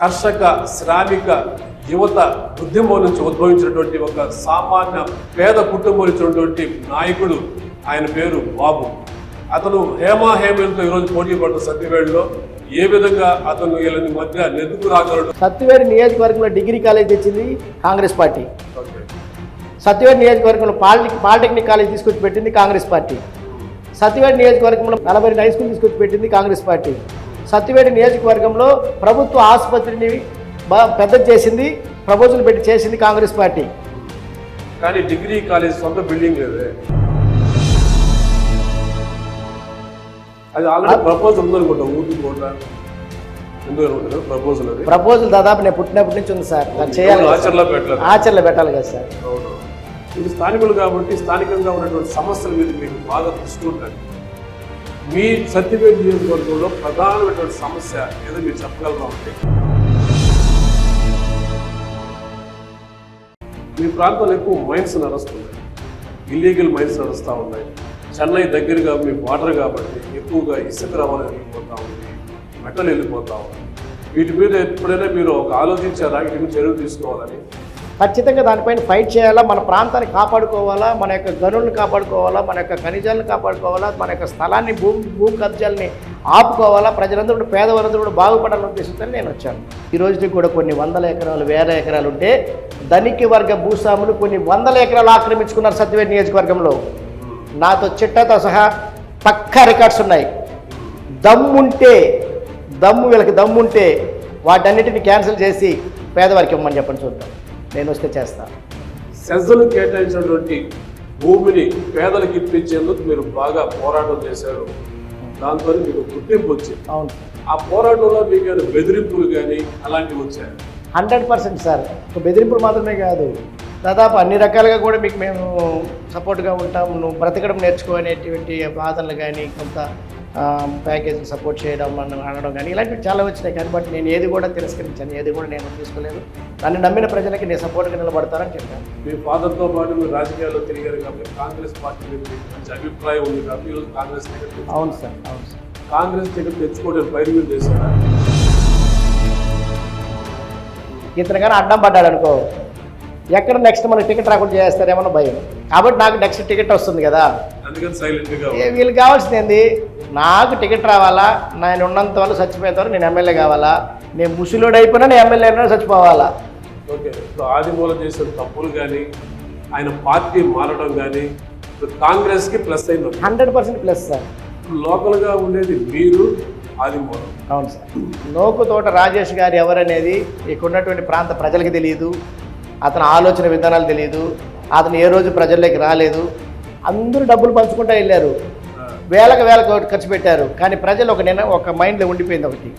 కర్షక శ్రామిక యువత ఉద్యమం నుంచి ఉద్భవించినటువంటి ఒక సామాన్య పేద కుటుంబం నుంచి ఉన్నటువంటి నాయకుడు ఆయన పేరు బాబు. అతను హేమా హేమలతో ఈరోజు పోటీ పడ్డ సత్యవేడులో ఏ విధంగా అతను వీళ్ళని మధ్య నెదుకు రాగలడు? సత్యవేడి నియోజకవర్గంలో డిగ్రీ కాలేజ్ తెచ్చింది కాంగ్రెస్ పార్టీ. సత్యవేడి నియోజకవర్గంలో పాలిటెక్ పాలిటెక్నిక్ కాలేజ్ తీసుకొచ్చి పెట్టింది కాంగ్రెస్ పార్టీ. సత్యవేడి నియోజకవర్గంలో నలభై హై స్కూల్ తీసుకొచ్చి పెట్టింది కాంగ్రెస్ పార్టీ. సత్యవేడి నియోజకవర్గంలో ప్రభుత్వ ఆసుపత్రిని పెద్ద చేసింది ప్రపోజల్ పెట్టి చేసింది కాంగ్రెస్ పార్టీ. కానీ డిగ్రీ కాలేజ్ సొంత బిల్డింగ్ లేదే. అది ఆల్రెడీ ప్రపోజల్ ఉందనుకుంటా ఊరికి ప్రపోజల్ ప్రపోజల్ దాదాపు నేను పుట్టినప్పటి నుంచి ఉంది సార్. దాన్ని చేయాలి. ఆచరణలో ఆచరణలో పెట్టాలి కదా సార్. అవును. ఇది స్థానికులు కాబట్టి స్థానికంగా ఉన్నటువంటి సమస్యల మీద మీకు బాగా దృష్టి మీ సర్టిఫికేట్ నియోజకవర్గంలో ప్రధానమైనటువంటి సమస్య ఏదో మీరు చెప్పగలరా? ఉంటే మీ ప్రాంతంలో ఎక్కువ మైన్స్ నడుస్తున్నాయి ఇల్లీగల్ మైన్స్ నడుస్తూ ఉన్నాయి. చెన్నై దగ్గరగా మీ వాటర్ కాబట్టి ఎక్కువగా ఇసుక రవాణా వెళ్ళిపోతూ ఉంది. మెటల్ వెళ్ళిపోతూ ఉంది. వీటి మీద ఎప్పుడైనా మీరు ఒక ఆలోచించారా? వీటి మీద చర్యలు తీసుకోవాలని? ఖచ్చితంగా దానిపైన ఫైట్ చేయాలా? మన ప్రాంతాన్ని కాపాడుకోవాలా? మన యొక్క గనులను కాపాడుకోవాలా? మన యొక్క ఖనిజాలను కాపాడుకోవాలా? మన యొక్క స్థలాన్ని భూమి భూమి కబ్జాలని ఆపుకోవాలా? ప్రజలందరూ కూడా పేదవారందరూ కూడా బాగుపడాలని ఉద్దేశంతో నేను వచ్చాను. ఈ రోజుకి కూడా కొన్ని వందల ఎకరాలు వేల ఎకరాలు ఉంటే ధనిక వర్గ భూస్వాములు కొన్ని వందల ఎకరాలు ఆక్రమించుకున్నారు సత్యవేడి నియోజకవర్గంలో. నాతో చిట్టతో సహా పక్కా రికార్డ్స్ ఉన్నాయి. దమ్ముంటే దమ్ము వీళ్ళకి దమ్ముంటే వాటన్నిటిని క్యాన్సిల్ చేసి పేదవారికి ఇవ్వమని చెప్పండి చూద్దాం. నేను వస్తే చేస్తా. సెజ్జలు కేటాయించినటువంటి భూమిని పేదలకు ఇప్పించేందుకు మీరు బాగా పోరాటం చేశారు. దాంతో మీకు గుర్తింపు వచ్చింది. అవును. ఆ పోరాటంలో మీకు బెదిరింపులు కానీ అలాంటివి వచ్చాయి? Hundred percent sir. బెదిరింపులు మాత్రమే కాదు. దాదాపు అన్ని రకాలుగా కూడా మీకు మేము సపోర్ట్గా ఉంటాం నువ్వు బ్రతకడం నేర్చుకునేటువంటి వాదనలు కానీ కొంత ప్యాకేజ్ సపోర్ట్ చేయడం అనడం కానీ ఇలాంటివి చాలా వచ్చినాయి. కానీ బట్ నేను ఏది కూడా తిరస్కరించాను ఏది కూడా నేను తీసుకోలేదు. నన్ను నమ్మిన ప్రజలకి నేను సపోర్ట్గా నిలబడతానని చెప్పాను. మీ ఫాదర్తో పాటు మీరు రాజకీయాల్లో తిరిగారు కాబట్టి కాంగ్రెస్ పార్టీ మంచి అభిప్రాయం ఉంది కాబట్టి ఈరోజు కాంగ్రెస్ టికెట్ అవును సార్ అవును సార్. కాంగ్రెస్ టికెట్ తెచ్చుకోవడానికి పైరు మీరు చేశారా? ఇతను కానీ అడ్డం పడ్డాడు అనుకో. ఎక్కడ నెక్స్ట్ మనకి టికెట్ రాకుండా చేస్తారేమో భయం. కాబట్టి నాకు నెక్స్ట్ టికెట్ వస్తుంది కదా. వీళ్ళకి కావాల్సింది నాకు టికెట్ రావాలా? నేను ఉన్నంత వరకు చచ్చిపోయేంత వరకు నేను ఎమ్మెల్యే కావాలా? నేను ముసలుడు అయిపోయినా నేను ఎమ్మెల్యే అయినా చచ్చిపోవాలా? ఓకే ఇప్పుడు ఆదిమూల చేసిన తప్పులు కానీ ఆయన పార్టీ మారడం కానీ ఇప్పుడు కాంగ్రెస్కి ప్లస్ అయింది హండ్రెడ్ పర్సెంట్ ప్లస్ సార్. లోకల్గా ఉండేది మీరు ఆదిమూలం అవును సార్. నోకు తోట రాజేష్ గారు ఎవరనేది ఇక్కడ ఉన్నటువంటి ప్రాంత ప్రజలకు తెలియదు అతని ఆలోచన విధానాలు తెలియదు అతను ఏ రోజు ప్రజల్లోకి రాలేదు. అందరూ డబ్బులు పంచుకుంటూ వెళ్ళారు. వేలకు వేల కోట్లు ఖర్చు పెట్టారు. కానీ ప్రజలు ఒక నేను ఒక మైండ్లో ఉండిపోయింది ఒకటి.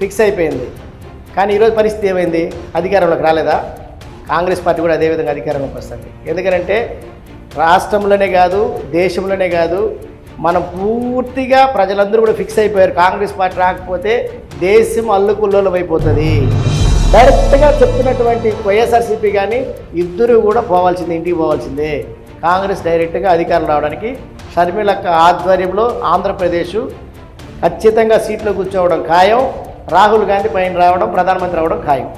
ఫిక్స్ అయిపోయింది. కానీ ఈరోజు పరిస్థితి ఏమైంది? అధికారంలోకి రాలేదా? కాంగ్రెస్ పార్టీ కూడా అదేవిధంగా అధికారంలోకి వస్తుంది. ఎందుకంటే రాష్ట్రంలోనే కాదు దేశంలోనే కాదు మనం పూర్తిగా ప్రజలందరూ కూడా ఫిక్స్ అయిపోయారు. కాంగ్రెస్ పార్టీ రాకపోతే దేశం అల్లుకుల్లోలం అయిపోతుంది. డైరెక్ట్గా చెప్తున్నటువంటి వైఎస్ఆర్సీపీ కానీ ఇద్దరు కూడా పోవాల్సిందే ఇంటికి పోవాల్సిందే. కాంగ్రెస్ డైరెక్ట్గా అధికారం రావడానికి షర్మిలక్క ఆధ్వర్యంలో ఆంధ్రప్రదేశ్ ఖచ్చితంగా సీట్లో కూర్చోవడం ఖాయం. రాహుల్ గాంధీ పైన రావడం ప్రధానమంత్రి రావడం ఖాయం.